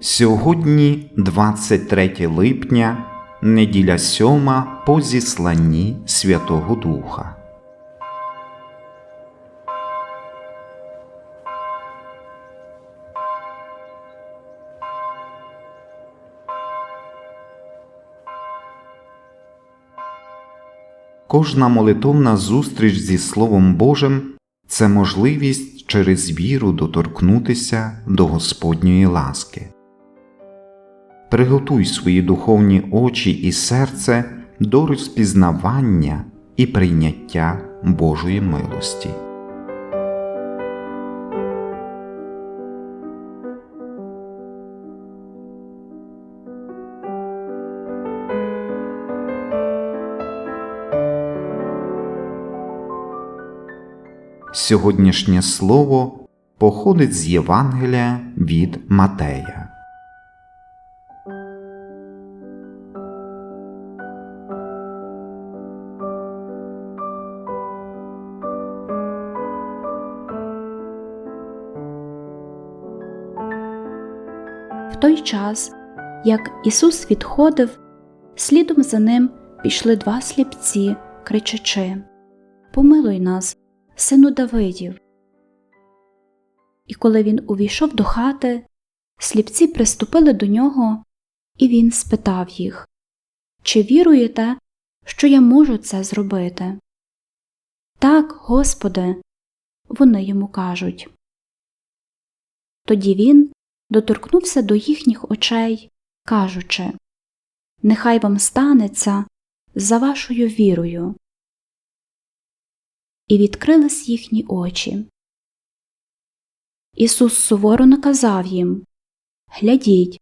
Сьогодні 23 липня, неділя сьома по зісланні Святого Духа. Кожна молитовна зустріч зі Словом Божим це можливість через віру доторкнутися до Господньої ласки. Приготуй свої духовні очі і серце до розпізнавання і прийняття Божої милості. Сьогоднішнє слово походить з Євангелія від Матея. Той час, як Ісус відходив, слідом за ним пішли два сліпці, кричачи Помилуй нас, сину Давидів. І коли він увійшов до хати, сліпці приступили до нього, і він спитав їх Чи віруєте, що я можу це зробити? Так, Господи, вони йому кажуть. Тоді він доторкнувся до їхніх очей, кажучи Нехай вам станеться за вашою вірою. І відкрились їхні очі. Ісус суворо наказав їм Глядіть,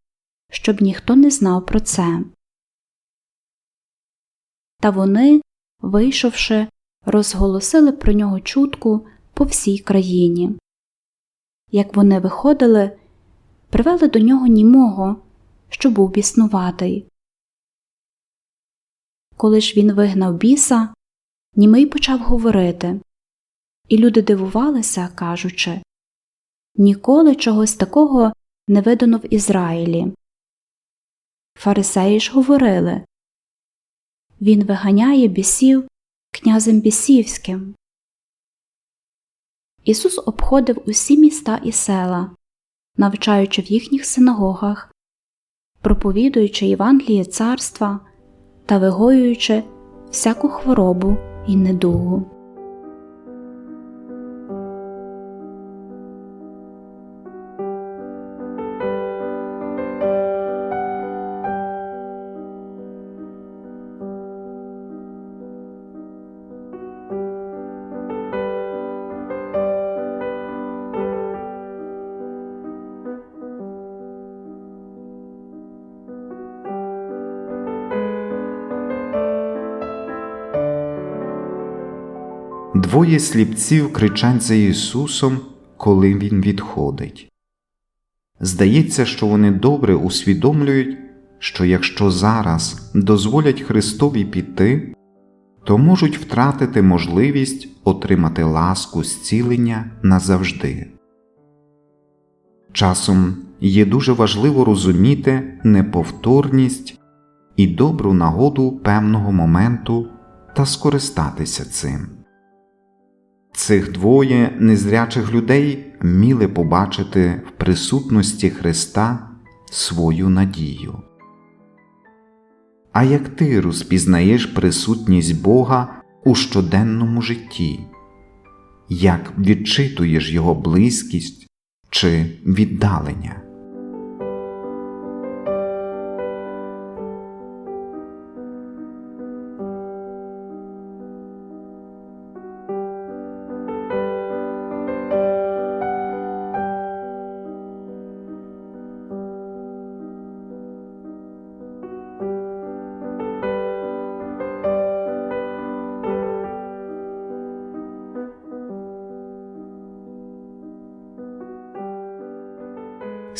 щоб ніхто не знав про це. Та вони, вийшовши, розголосили про нього чутку по всій країні. Як вони виходили, привели до нього німого, що був біснуватий. Коли ж він вигнав біса, німий почав говорити, і люди дивувалися, кажучи Ніколи чогось такого не видано в Ізраїлі. Фарисеї ж говорили Він виганяє бісів князем бісівським. Ісус обходив усі міста і села, навчаючи в їхніх синагогах, проповідуючи Євангеліє царства та вигоюючи всяку хворобу і недугу. Двоє сліпців кричать за Ісусом, коли Він відходить. Здається, що вони добре усвідомлюють, що якщо зараз дозволять Христові піти, то можуть втратити можливість отримати ласку зцілення назавжди. Часом є дуже важливо розуміти неповторність і добру нагоду певного моменту та скористатися цим. Цих двоє незрячих людей міли побачити в присутності Христа свою надію. А як ти розпізнаєш присутність Бога у щоденному житті, як відчитуєш Його близькість чи віддалення?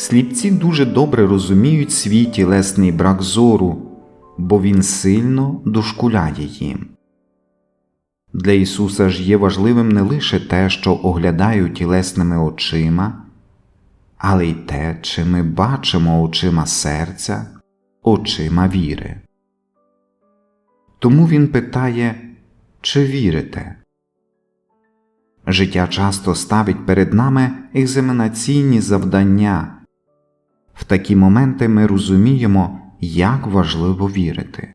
Сліпці дуже добре розуміють свій тілесний брак зору, бо він сильно дошкуляє їм. Для Ісуса ж є важливим не лише те, що оглядаю тілесними очима, але й те, чи ми бачимо очима серця, очима віри. Тому він питає, чи вірите? Життя часто ставить перед нами екзаменаційні завдання. В такі моменти ми розуміємо, як важливо вірити.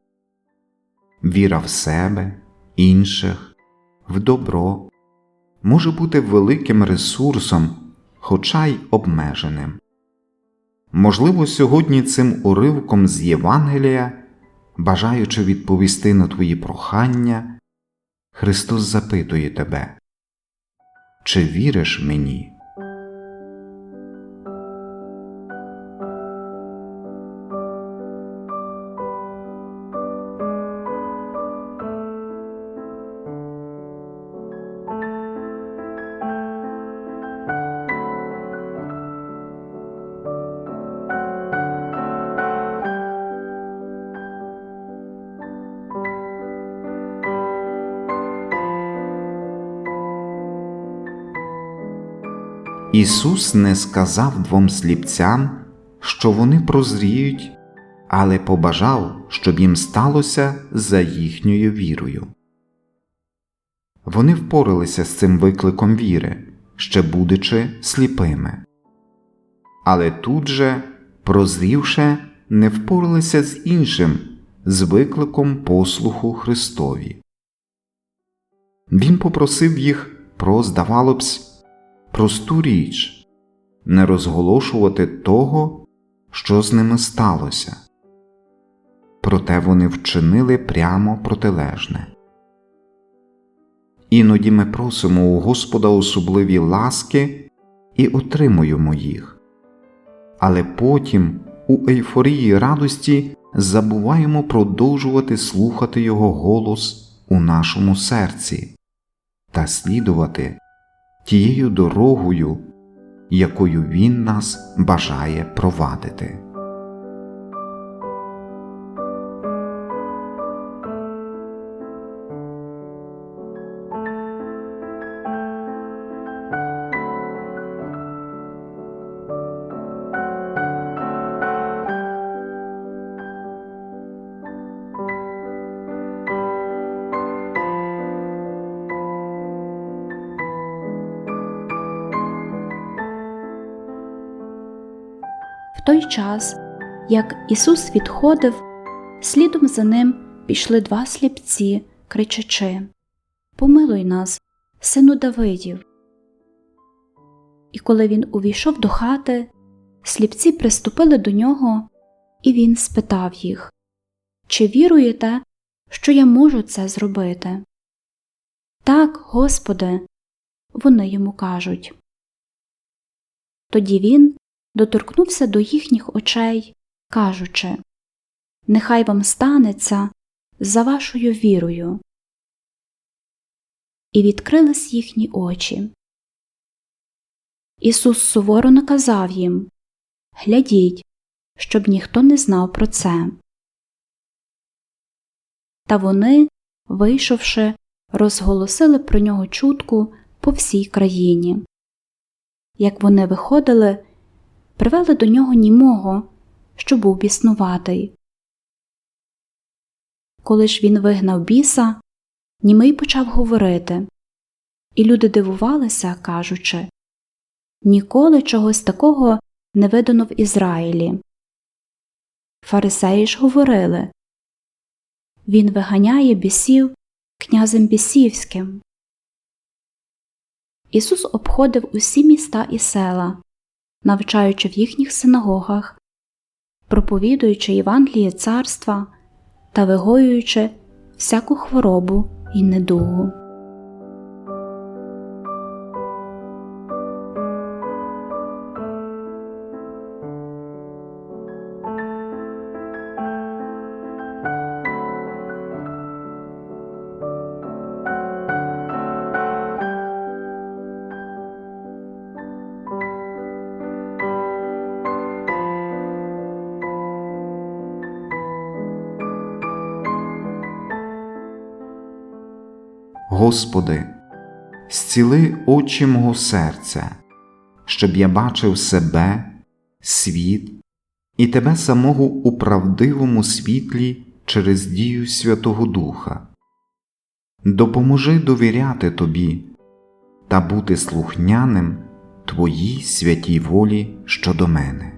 Віра в себе, інших, в добро може бути великим ресурсом, хоча й обмеженим. Можливо, сьогодні цим уривком з Євангелія, бажаючи відповісти на твої прохання, Христос запитує тебе, чи віриш мені? Ісус не сказав двом сліпцям, що вони прозріють, але побажав, щоб їм сталося за їхньою вірою. Вони впоралися з цим викликом віри, ще будучи сліпими. Але тут же, прозрівши, не впоралися з іншим, з викликом послуху Христові. Він попросив їх про, здавалося б, просту річ не розголошувати того, що з ними сталося. Проте вони вчинили прямо протилежне. Іноді ми просимо у Господа особливі ласки і отримуємо їх, але потім у ейфорії радості забуваємо продовжувати слухати Його голос у нашому серці та слідувати тією дорогою, якою Він нас бажає провадити. Той час, як Ісус відходив, слідом за ним пішли два сліпці, кричачи Помилуй нас, сину Давидів. І коли він увійшов до хати, сліпці приступили до нього, і він спитав їх Чи віруєте, що я можу це зробити? Так, Господи, вони йому кажуть. Тоді він доторкнувся до їхніх очей, кажучи Нехай вам станеться за вашою вірою. І відкрились їхні очі. Ісус суворо наказав їм Глядіть, щоб ніхто не знав про це. Та вони, вийшовши, розголосили про нього чутку по всій країні. Як вони виходили, привели до нього німого, що був біснуватий. Коли ж він вигнав біса, німий почав говорити, і люди дивувалися, кажучи Ніколи чогось такого не видано в Ізраїлі. Фарисеї ж говорили Він виганяє бісів князем бісівським. Ісус обходив усі міста і села, навчаючи в їхніх синагогах, проповідуючи Євангеліє царства та вигоюючи всяку хворобу і недугу. Господи, зціли очі мого серця, щоб я бачив себе світ і тебе самого у правдивому світлі через дію Святого Духа. Допоможи довіряти тобі та бути слухняним Твоїй святій волі щодо мене.